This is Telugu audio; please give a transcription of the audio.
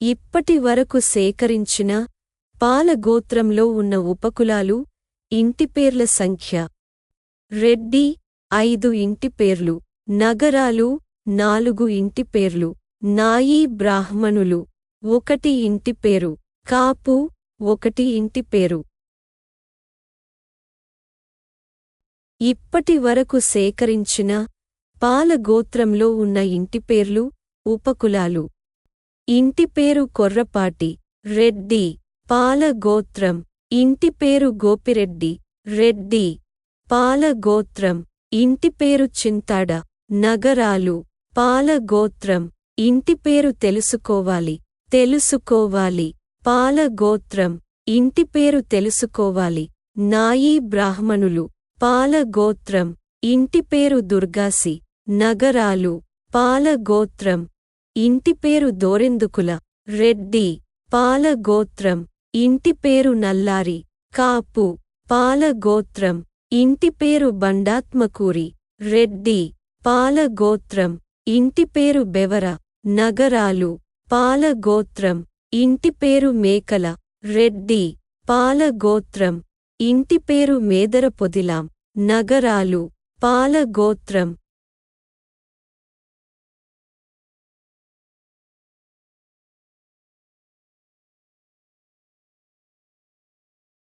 ఇప్పటి వరకు సేకరించిన పాలగోత్రంలో ఉన్న ఉపకులాలు ఇంటిపేర్ల సంఖ్య. రెడ్డి ఐదు ఇంటిపేర్లు నగరాలు నాలుగు ఇంటిపేర్లు నాయీ బ్రాహ్మణులు ఒకటి ఇంటిపేరు కాపు ఒకటి ఇంటిపేరు ఇప్పటి వరకు సేకరించిన పాలగోత్రంలో ఉన్న ఇంటిపేర్లు ఉపకులాలు. ఇంటిపేరు కొర్రపాటి రెడ్డి పాలగోత్రం. ఇంటిపేరు గోపిరెడ్డి రెడ్డి పాలగోత్రం. ఇంటిపేరు చింతాడ నగరాలు పాలగోత్రం. ఇంటిపేరు తెలుసుకోవాలి తెలుసుకోవాలి పాలగోత్రం. ఇంటిపేరు తెలుసుకోవాలి నాయీ బ్రాహ్మణులు పాలగోత్రం. ఇంటిపేరు దుర్గాసి నగరాలు పాలగోత్రం. ఇంటిపేరు దోరెందుకుల. రెడ్డి పాలగోత్రం. ఇంటిపేరు నల్లారి. కాపు పాలగోత్రం. ఇంటిపేరు బండాత్మకూరి. రెడ్డి పాలగోత్రం. ఇంటిపేరు బెవర. నగరాలు. పాలగోత్రం. ఇంటిపేరు మేకల. రెడ్డి పాలగోత్రం. ఇంటిపేరు మేదర పొదిలాం నగరాలు. పాలగోత్రం.